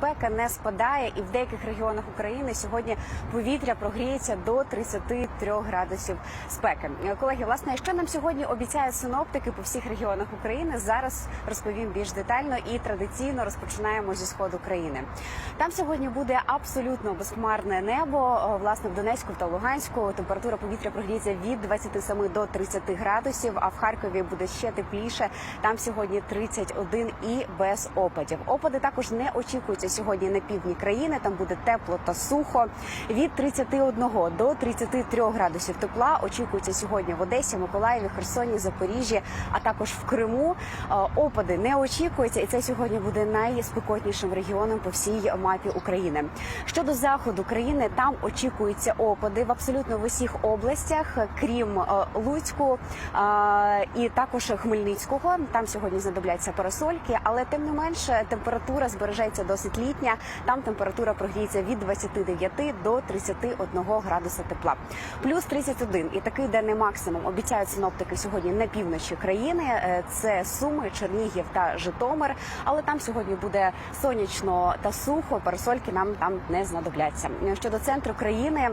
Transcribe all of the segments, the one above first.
спека не спадає, і в деяких регіонах України сьогодні повітря прогріється до 33 градусів спеки. Колеги, власне, що нам сьогодні обіцяють синоптики по всіх регіонах України? Зараз розповім більш детально і традиційно розпочинаємо зі сходу країни. Там сьогодні буде абсолютно безхмарне небо. Власне, в Донецьку та Луганську температура повітря прогріється від 27 до 30 градусів. А в Харкові буде ще тепліше. Там сьогодні 31 і без опадів. Опади також не очікуються сьогодні на півдні країни. Там буде тепло та сухо. Від 31 до 33 градусів тепла очікується сьогодні в Одесі, Миколаєві, Херсоні, Запоріжжі, а також в Криму. Опади не очікуються, і це сьогодні буде найспекотнішим регіоном по всій мапі України. Щодо заходу країни, там очікуються опади в абсолютно в усіх областях, крім Луцьку і також Хмельницького. Там сьогодні знадобляться парасольки, але тим не менше температура збережеться досить літня. Там температура прогріється від 29 до 31 градуса тепла. Плюс 31. І такий денний максимум обіцяють синоптики сьогодні на півночі країни. Е, Це Суми, Чернігів та Житомир. Але там сьогодні буде сонячно та сухо. Парасольки нам там не знадобляться. Щодо центру країни.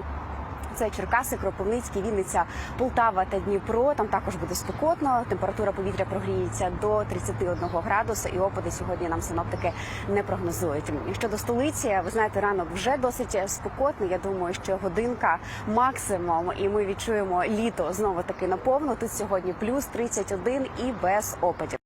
Це Черкаси, Кропивницький, Вінниця, Полтава та Дніпро. Там також буде спекотно. Температура повітря прогріється до 31 градуса, і опади сьогодні нам синоптики не прогнозують. Щодо столиці, ви знаєте, ранок вже досить спекотний. Я думаю, що годинка максимум, і ми відчуємо літо знову таки наповну. Тут сьогодні плюс 31 і без опадів.